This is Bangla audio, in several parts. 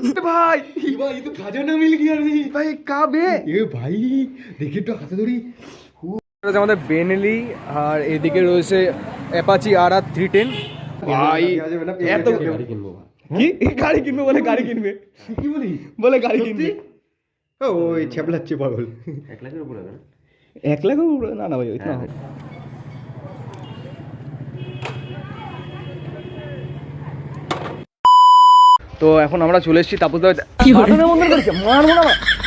भाई भाई ये तो खजाना मिल गया रे भाई कहाँ बे এ ভাই দেখি একটু হাতে ধরি রয়েছে আমাদের বেনেলি আর এদিকে রয়েছে Apache R R three ten ভাই এত গাড়ি কিনবো কি গাড়ি কিনবে বলে গাড়ি কিনবে কি বলি বলে গাড়ি কিনবে ও ওই ছ্যাপলাচ্ছে পাগল এক লাখের উপরে না না ভাই ইতনা হবে তো এখন আমরা চলে এসেছি তাপস মারবো না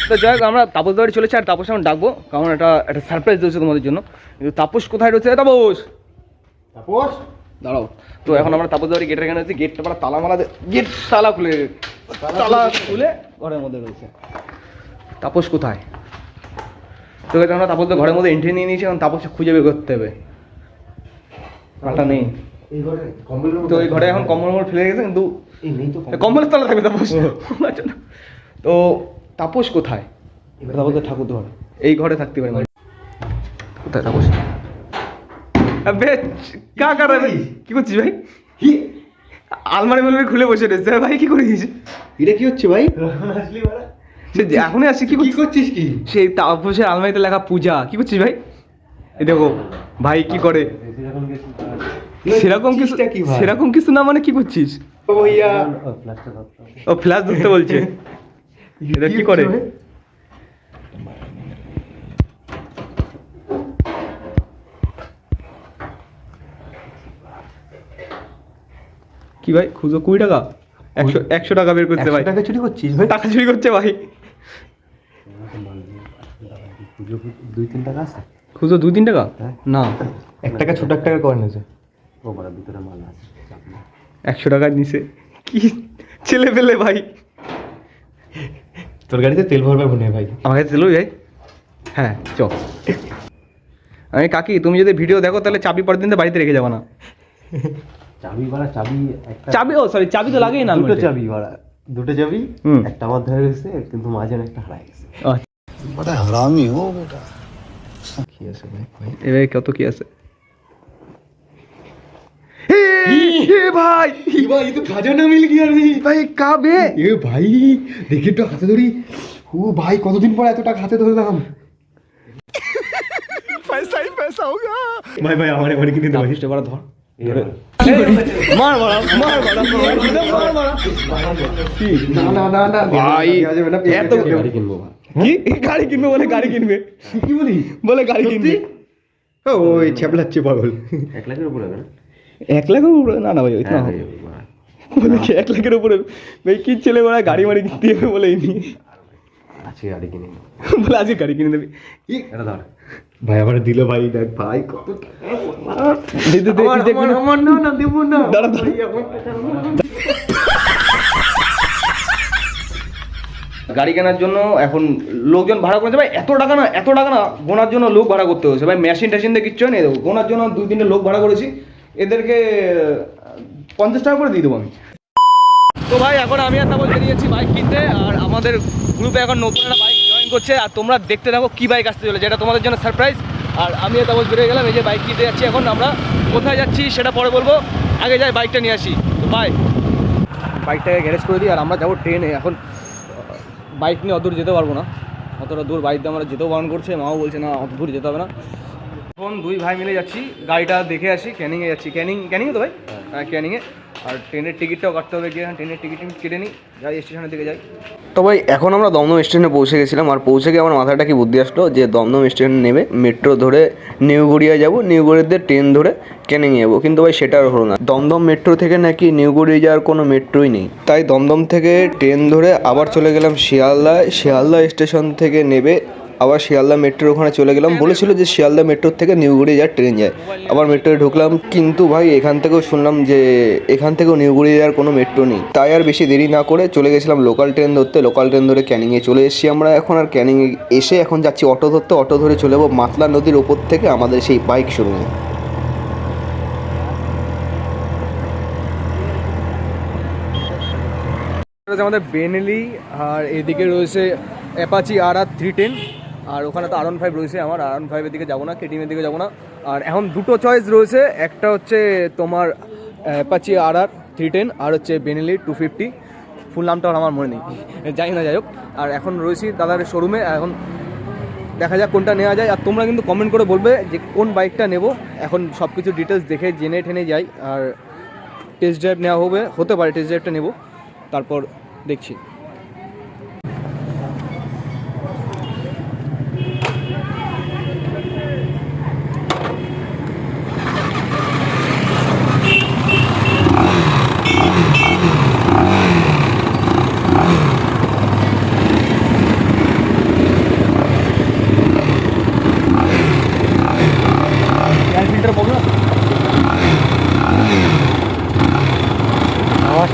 তো যাই হোক আমরা তাপস দাবাড়ি চলেছি আর তাপস এখন ডাকবো কারণ এটা একটা সারপ্রাইজ দিয়েছে তোমাদের জন্য। কিন্তু তাপস কোথায় রয়েছে তাপস? তাপস? দাঁড়াও। তো এখন আমরা তাপস দাবাড়ি গেটের এখানে আছি গেটটা পাড়া তালা মারা গেট তালা খুলে তালা খুলে ঘরের মধ্যে রয়েছে। তাপস কোথায়? তো আমরা তাপস ঘরের মধ্যে এন্ট্রি নিয়ে নিয়েছি এখন তাপসকে খুঁজে বের করতে হবে। মাটা নেই। তো এই ঘরে এখন কম্বল মম্বল ফেলে গেছে কিন্তু এই নেই তো কম্বলের তলা থাকবে তাপস। তো তাপস কোথায়? তাপসের ঠাকুর ঘর এই ঘরে থাকতে পারে মানে। কোথায় তাপস? বে কা কার কি করছিস ভাই? আলমারি মালমারি খুলে বসে রয়েছে। ভাই কি করিস? এটা কি হচ্ছে ভাই? আসলি সে যে এখনই আসছি কি কি করছিস? করছিস কি? সেই তাপসের আলমারিতে লেখা পূজা। কি করছিস ভাই? এই দেখো ভাই কি করে? সেরকম কিছু সেরকম কিছু না মানে কি করছিস? ও ফ্ল্যাশ ধরতে বলছে। এটা কি করে? ভাই? কি ভাই খুঁজো কুড়ি টাকা? একশো একশো টাকা বের করছে ভাই। টাকা চুরি করছিস ভাই? টাকা চুরি করছে ভাই। দুই তিন টাকা আছে? খুঁজো দুই তিন টাকা? হ্যাঁ। না এক টাকা ছোট এক টাকা করে নিয়েছে। একশো টাকা নিছে। কি ছেলে পেলে ভাই? তোর গাড়িতে তেল ভরবে মনে ভাই। আমার কাছে তেলই ভাই হ্যাঁ চ। আমি কাকি তুমি যদি ভিডিও দেখো তাহলে চাবি পরের দিন তো বাড়িতে রেখে যাব না। চাবি ভাড়া চাবি চাবি ও সরি চাবি তো লাগেই না দুটো চাবি ভাড়া দুটো চাবি একটা আমার ধরে গেছে কিন্তু মাঝে একটা হারাই গেছে। আচ্ছা। বড় হারামি ও বেটা। কি আছে ভাই? এবারে কত কি আছে? এ ভাই ভাই ये तो खजाना मिल गया रे ভাই কাবে এ ভাই দেখি একটু হাতে ধরি ও ভাই কতদিন পর এত টাকা হাতে ধরলাম পয়সা ही पैसा होगा ভাই ভাই আমার এবারে কিনে দেবো তাপসটা বড় ধর এই বাড়া। মার বড়া মার বড়া মার বড়া কি না না না না ভাই, দেওয়া যাবে না এত গাড়ি কিনবো বাড়া। কি গাড়ি কিনবে বলে গাড়ি কিনবে কি বলি বলে গাড়ি কিনবে ও ওই ছ্যাপলাচ্ছে পাগল এক লাখের উপরে হবে না এক লাখের উপরে না না ভাই হ্যাঁ। বলে কি এক লাখের উপরে ভাই কি ছেলে বড়া গাড়ি মাড়ি কিনতে হবে বলে এই আজকে গাড়ি কিনে বলে আজকে গাড়ি কিনে দেবে। এটা ধর। ভাই আমার দিল ভাই দেখ ভাই কত দাঁড়া গাড়ি কেনার জন্য এখন লোকজন ভাড়া করেছে। ভাই এত টাকা না এত টাকা না গোনার জন্য লোক ভাড়া করতে হয়েছে। ভাই মেশিন টেশিন দিয়ে কিচ্ছু নেই দেখো গোনার জন্য দুই তিনটে লোক ভাড়া করেছি। এদেরকে পঞ্চাশ টাকা করে দিয়ে দেবো আমি। তো ভাই এখন আমি আর তারপর বেরিয়েছি বাইক কিনতে আর আমাদের গ্রুপে এখন নতুন একটা বাইক জয়েন করছে আর তোমরা দেখতে থাকো কী বাইক আসতে চলেছে যেটা তোমাদের জন্য সারপ্রাইজ আর আমি আর তারপর বেরিয়ে গেলাম এই যে বাইক কিনতে যাচ্ছি এখন আমরা কোথায় যাচ্ছি সেটা পরে বলব। আগে যাই বাইকটা নিয়ে আসি। তো বাই বাইকটাকে গ্যারেজ করে দিই আর আমরা যাব ট্রেনে এখন বাইক নিয়ে অত দূর যেতে পারব না। অতটা দূর বাইক দিয়ে আমরা যেতেও বারণ করছে মাও বলছে না অত দূর যেতে হবে না। এখন দুই ভাই মিলে যাচ্ছি গাড়িটা দেখে আসি ক্যানিংয়ে যাচ্ছি। ক্যানিং ক্যানিং তো ভাই? হ্যাঁ। ক্যানিংয়ে আর ট্রেনের টিকিটটাও কাটতে হবে গিয়ে ট্রেনের টিকিট কেটে নিই যাই স্টেশনের দিকে যাই। তো ভাই এখন আমরা দমদম স্টেশনে পৌঁছে গেছিলাম আর পৌঁছে গিয়ে আমার মাথাটা কি বুদ্ধি আসলো যে দমদম স্টেশনে নেমে মেট্রো ধরে নিউ গড়িয়া যাব নিউ গড়িয়াতে ট্রেন ধরে ক্যানিং যাব। কিন্তু ভাই সেটা আর হলো না। দমদম মেট্রো থেকে নাকি নিউ গড়িয়া যাওয়ার কোনো মেট্রোই নেই। তাই দমদম থেকে ট্রেন ধরে আবার চলে গেলাম শিয়ালদায়। শিয়ালদা স্টেশন থেকে নেবে আবার শিয়ালদা মেট্রোর ওখানে চলে গেলাম। বলেছিল যে শিয়ালদা মেট্রোর থেকে নিউগুড়ি যাওয়ার ট্রেন যায়। আবার মেট্রোয় ঢুকলাম কিন্তু ভাই এখান থেকেও শুনলাম যে এখান থেকেও নিউগুড়ি যাওয়ার কোনো মেট্রো নেই। তাই আর বেশি দেরি না করে চলে গেছিলাম লোকাল ট্রেন ধরতে। লোকাল ট্রেন ধরে ক্যানিংয়ে চলে এসেছি আমরা এখন। আর ক্যানিংয়ে এসে এখন যাচ্ছি অটো ধরতে। অটো ধরে চলে যাব মাতলা নদীর ওপর থেকে আমাদের সেই বাইক শুরু আমাদের বেনেলি আর এদিকে রয়েছে Apache R R three ten আর ওখানে তো আরন ফাইভ রয়েছে আমার, আরন ফাইভের দিকে যাব না কেটিএমের দিকে যাব না। আর এখন দুটো চয়েস রয়েছে, একটা হচ্ছে তোমার Apache R R three ten আর হচ্ছে বেনেলি টু ফিফটি ফুল নামটা আর আমার মনে নেই, জানি না, যাই হোক। আর এখন রয়েছি দাদার শোরুমে এখন দেখা যাক কোনটা নেওয়া যায়। আর তোমরা কিন্তু কমেন্ট করে বলবে যে কোন বাইকটা নেব। এখন সব কিছু ডিটেলস দেখে জেনে ঠেনে যাই, আর টেস্ট ড্রাইভ নেওয়া হবে, হতে পারে টেস্ট ড্রাইভটা নেব। তারপর দেখছি।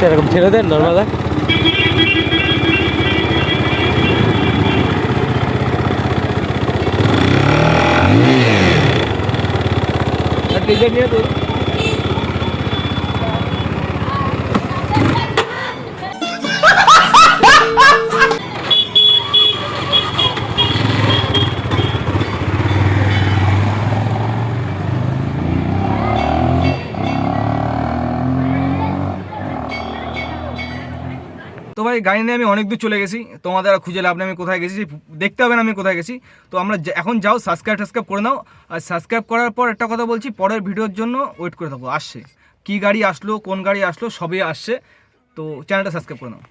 এরকম ছেড়ে দেন টেস্ট ড্রাইভ নিয়ে তো ভাই, গাড়ি নিয়ে আমি অনেক দূর চলে গেছি। তোমাদের আর খুঁজে লাভ নেই, আমি কোথায় গেছি দেখতে হবে না আমি কোথায় গেছি। তো আমরা এখন যাও সাবস্ক্রাইব টাবস্ক্রাইব করে নাও। আর সাবস্ক্রাইব করার পর একটা কথা বলছি, পরের ভিডিওর জন্য ওয়েট করে থাকব আসছে। কী গাড়ি আসলো, কোন গাড়ি আসলো, সবই আসছে। তো চ্যানেলটা সাবস্ক্রাইব করে নাও।